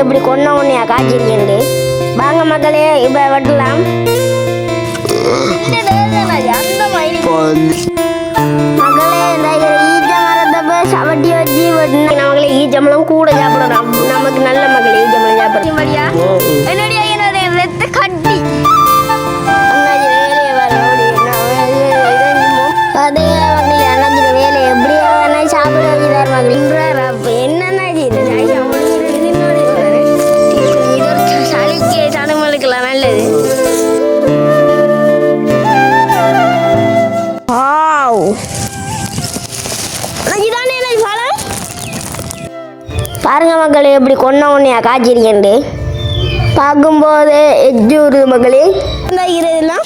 இப்படி கொன்ன உன்னையா காய்ச்சிருக்கேன் வாங்க மக்களே இப்ப வெட்டலாம். மகளே இந்த ஈச்ச மரத்தை போய் சவட்டி வச்சு வெட்டினா நம்மளே ஈச்சம்பளம் கூட சாப்பிடணும். நமக்கு நல்ல மகளே ஈச்சம்பளம் சாப்பிடணும். இதானே எனக்கு பழம் பாருங்க மக்களே எப்படி கொன்ன உன்னையா காய்ச்சிருக்கேன்ட்டு பார்க்கும்போது எஜ்ஜு வருது மக்களே. இந்த இதெல்லாம்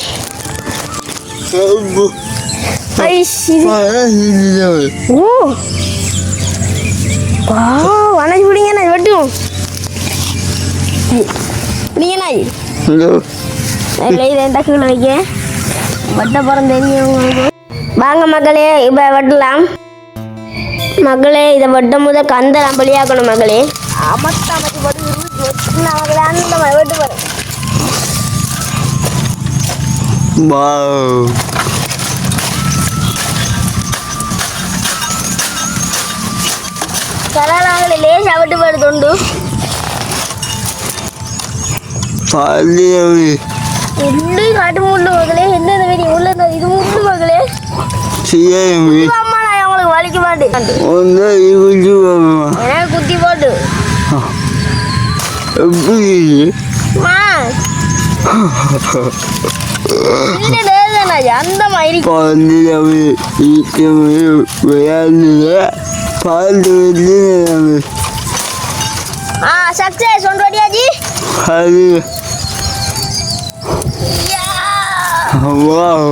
ஓ. வா வனஜி பிடிங்க நான் பிடிங்க நாய் இல்லை இதை டக்குள்ள வைக்க? வட்ட படம் தெரியும் உங்களுக்கு. வாங்க மக்களே இப்போ வெட்டலாம். மகளே இதை வெட்ட முதல் கந்தெல்லாம் பலியாக்கணும் மகளே. அமர்த்தி போட்டு வெட்டினா மகளே அந்த வெட்டு பாரு லேசாக வெட்டு பாரு தொண்டு எள்ளு காட்டு முள்ளு மகளே என்ன வெடி உள்ள இந்த நான் உங்களுக்கு வலிக்க மாட்டேன் குத்தி போட்டு அந்த மாதிரி ஆ சக்சஸ் ஒன்று வடியாஜி Wow.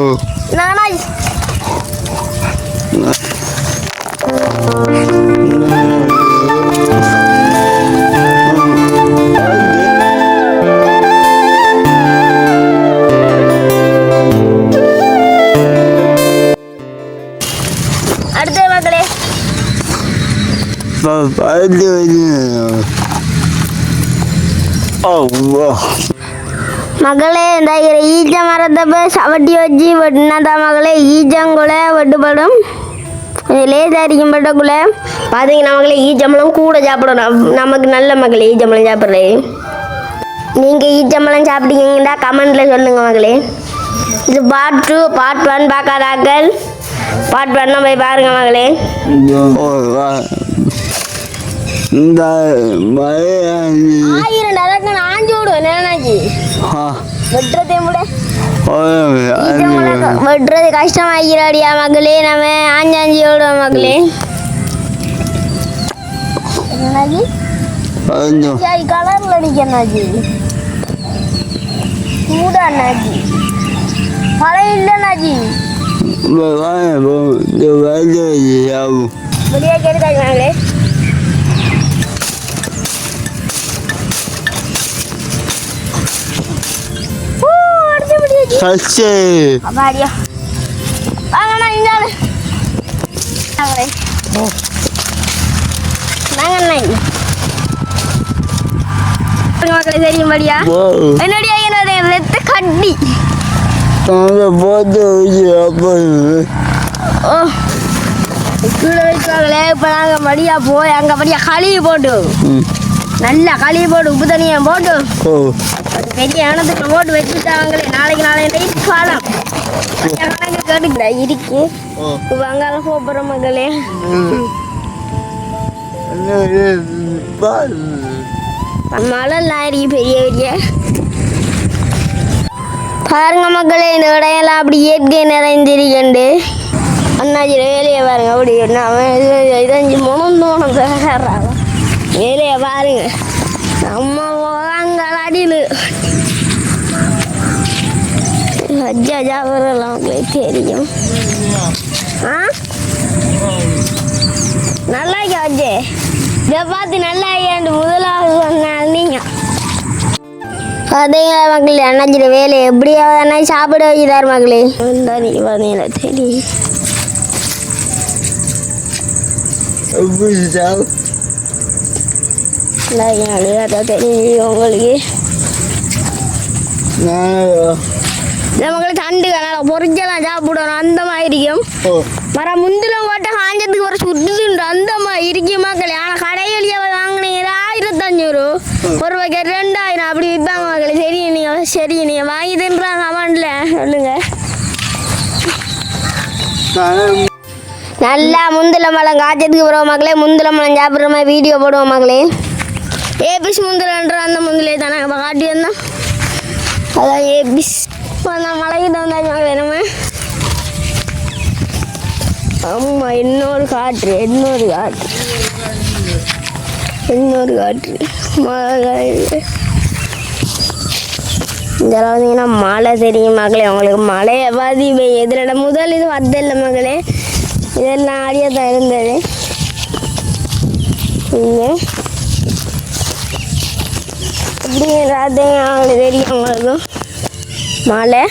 நானா அடுத்த Oh, wow. மகளே இந்த ஈச்ச மரத்தை போய் சவட்டி வச்சு வெட்டினாதான் மகளே ஈச்சங்குள்ள வெட்டுப்படும் லேசாக இருக்கும் பட்டக்குள்ள. பார்த்தீங்கன்னா மகளே ஈச்சம்பளம் கூட சாப்பிடணும். நமக்கு நல்ல மகளே ஈச்சம்பளம் சாப்பிட்றது நீங்கள் ஈச்சம்பளம் சாப்பிட்டீங்கன்னா கமெண்ட்டில் சொல்லுங்கள் மகளே. இது பார்ட் டூ பார்ட் ஒன் பார்க்காதாக்கள். பார்ட் ஒன்னை போய் பாருங்கள் மகளே. இந்த ஆயிரம் நான் ஆஞ்சு விடுவேன் நேனாச்சி வெட்டுறதே விட வெட்டுறது கஷ்டமாக்கிறாடியா மகளே நம்ம ஆஞ்சாஞ்சி விடுவோம் மகளே சாய் கலர்ல அடிக்கண்ணாச்சி கூட அண்ணாச்சி பழைய இல்லைண்ணாச்சி வெளியே கேட்டுக்காங்களே ஓ முடியாச்சு அப்பாடியா வாங்கண்ணா மக்களே தெரியும்படியா என்னடியா என்னுடைய வெத்த கட்டி. ஓ. கீழே வைக்காங்களே இப்போ நாங்கள் மடியா போய் அங்கே மடியா கழுவி போட்டு. நல்லா கழுவி போட்டு உப்பு தண்ணியை போட்டு. பெரிய இனத்துக்கு போட்டு வச்சுட்டாங்களே. நாளைக்கு நாளை நைட் காலம் கேட்டுக்கிட்டா இருக்கு அங்கால போகிற மகளே. மழை லாரி பெரிய பெரிய பாருங்க மக்களே இந்த இடையெல்லாம் அப்படி இயற்கை நிறைந்திருக்கண்டு அண்ணாச்சி வேலையை பாருங்க அப்படி நான் இதஞ்சு மனம் தோணும் வேலையை பாருங்க. நம்ம அடியில். லஜ்ஜா உங்களுக்கு தெரியும். ஆ? நல்லா இருக்கா இதை பார்த்து நல்லா ஐயாண்டு முதலாவது சொன்னால் நீங்கள் பார்த்தீங்களா மக்களே அண்ணாச்சிட வேலை எப்படியாவது அண்ணா சாப்பிட வைக்கிறார் மக்களே. இந்த நீ பார்த்தீங்களா தெரியும். அதான் தெரியும் உங்களுக்கு. நான்? நமக்கு தண்டு கனால பொறிச்செல்லாம் சாப்பிடணும் அந்த மாதிரி இருக்கும். மர முந்திலம் போட்டு காஞ்சதுக்கு ஒரு சுட்டுதுண்டு அந்த மாதிரி இருக்கும் மக்களே. ஆனால் கடைகளில் வாங்கினீங்க ஆயிரத்தஞ்சூறு. ஒரு வகை ரெண்டாயிரம் அப்படி விற்பாங்க மக்களே. சரி நீங்கள் சரி நீங்கள் வாங்கி தின்றாங்க அமௌண்ட்டில் சொல்லுங்க. நான் நல்லா முந்தில மலம் காய்ச்சதுக்கு பிறகு மக்களே முந்தில மலம் சாப்பிட்ற மாதிரி வீடியோ போடுவோம் மக்களே. ஏபிஸ் முந்திரன்ற அந்த முந்திலே தானே காட்டி வந்தோம். அதான் ஏபிஸ். நான் மலைக்கிட்ட வந்தாச்சு மக்களே ஆமாம் இன்னொரு காற்று இன்னொரு காற்று. இன்னொரு காற்று. மழை காயுது. இந்த பார்த்தீங்கன்னா மழை தெரியும் மகளே உங்களுக்கு மழையை பாதி எதிரிட முதல் இது வரதில்லை மகளே இதெல்லாம் ஆடியாக தான் இருந்தது. இங்கே. இப்படி அவங்களுக்கு தெரியும் அவங்களுக்கும். மழை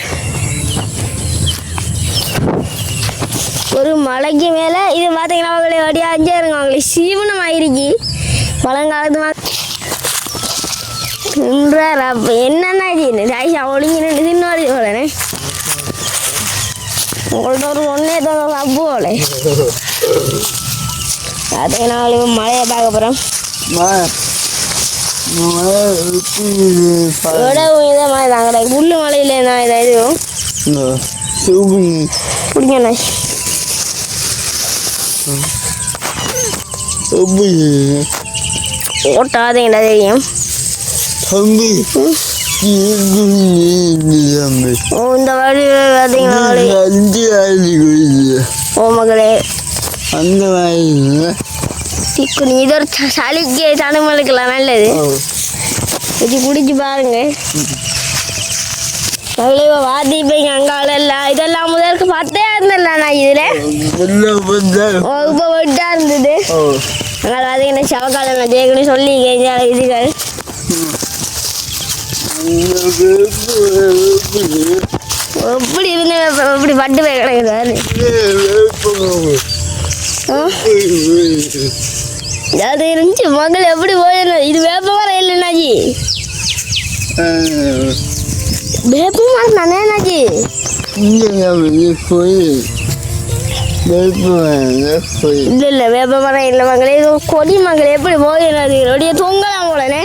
ஒரு மலைக்கு மேலே இது பார்த்தீங்கன்னா அவங்களே அஞ்சா இருங்க. அவங்களுக்கு சீவனம் ஆயிருக்கு. பழங்காலத்து மா நின்றார் அப்போ என்னென்ன ராய்ஷா ஒழுங்கி நின்று தின்னாடி போலனே உங்கள்ட்ட ஒரு ஒன்றே தோணும் அப்பு போல. பார்த்தீங்கன்னா அவளுக்கு மழையை பார்க்க போகிறோம் நான் மாதிரி புல்லு மலையில சூப்பி பிடிக்கண்ணே சூப்பி ஓட்டாதீங்கடா தெரியும். தம்பி ஓ இந்த வழி பார்த்தீங்கன்னா ஓ மகளே. அந்த மாதிரி திக்கு நீ இது ஒரு சளிக்கு தனுமலுக்கெல்லாம் நல்லது. இது குடிச்சு பாருங்க. மகளே வாதி போய் அங்கால எல்லாம் இதெல்லாம் முதலுக்கு பத்தே இருந்தல நான் இதில்? இப்போ விட்டா இருந்தது. பார்த்தீங்கன்னா செவக்காலம் நான் ஜெயக்குன்னு சொல்லி கேஞ்சால இதுகள். எப்படி இருந்து இப்படி பட்டு போய் கிடக்குது? அது இருந்துச்சு மகள் எப்படி போயிடணும் இது வேப்ப மரம் இல்லைனாஜி வேப்ப மரம் தானே என்னாச்சு? இல்லை இல்லை வேப்ப மரம் இல்லை மகளே. கொடி மகள் எப்படி போயிடாது ரொடிய தூங்கலாம் போலனே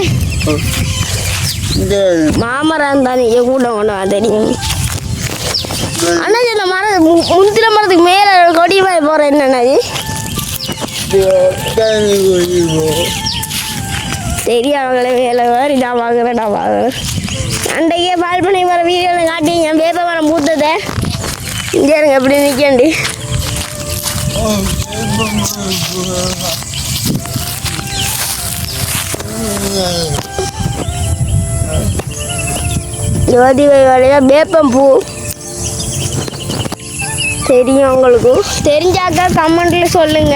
மாமரம் தானே கூட வா தெரியும். அண்ணா இந்த மரம் முந்திர மரத்துக்கு மேலே கொடி மாதிரி போகிறேன் என்னன்னாஜி தெரியாதவங்களே வேலை மாதிரி நான் வாங்குறேன் நான் வாங்குறேன். அன்றைக்கே பால் பண்ணி வர வீடியோவில் காட்டி என் வேப்ப மரம் மூத்ததை. இங்கே இருங்க எப்படி நிற்கண்டி ஜோதி வழியா வேப்பம் பூ தெரியும் உங்களுக்கு தெரிஞ்சாக்கா கமெண்ட்ல சொல்லுங்க.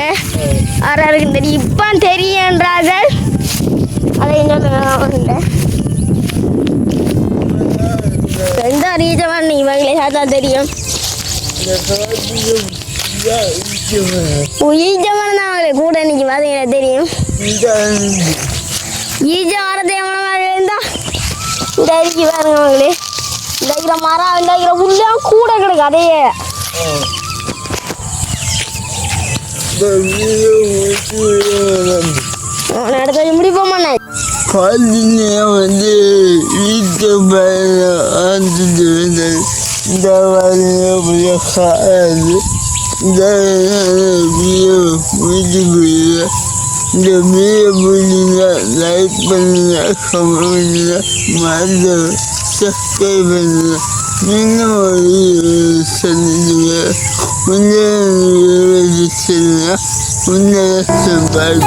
யாராருக்கு தெரியும். இப்போ தெரியுன்றாங்க அதை என்ன எந்த ரீசன் இவங்களே பார்த்தா தெரியும். ஈஜமான தான் அவங்களே கூட இன்னைக்கு பார்த்தீங்கன்னா தெரியும். ஈஜ வரது எவ்வளோ மாதிரி இருந்தா இந்த அரிக்கி பாருங்க அவங்களே. இந்த மரம் இந்த இருக்கிற கூட கிடக்கு. அதையே. அவனை எடுத்து குழந்தைங்க வந்து வீட்டு பையன ஆண்டுட்டு வந்தது இந்த வரைய காது இந்த வீடியோ வீட்டுக்குள்ள இந்த வீடியோ பிடிங்க லைக் பண்ணுங்க கமெண்ட் பண்ணுங்க மறந்து சப்ஸ்கிரைப் பண்ணுங்க Ne oluyor senin ya? Bu ne oluyor senin ya? Bu ne sebebi?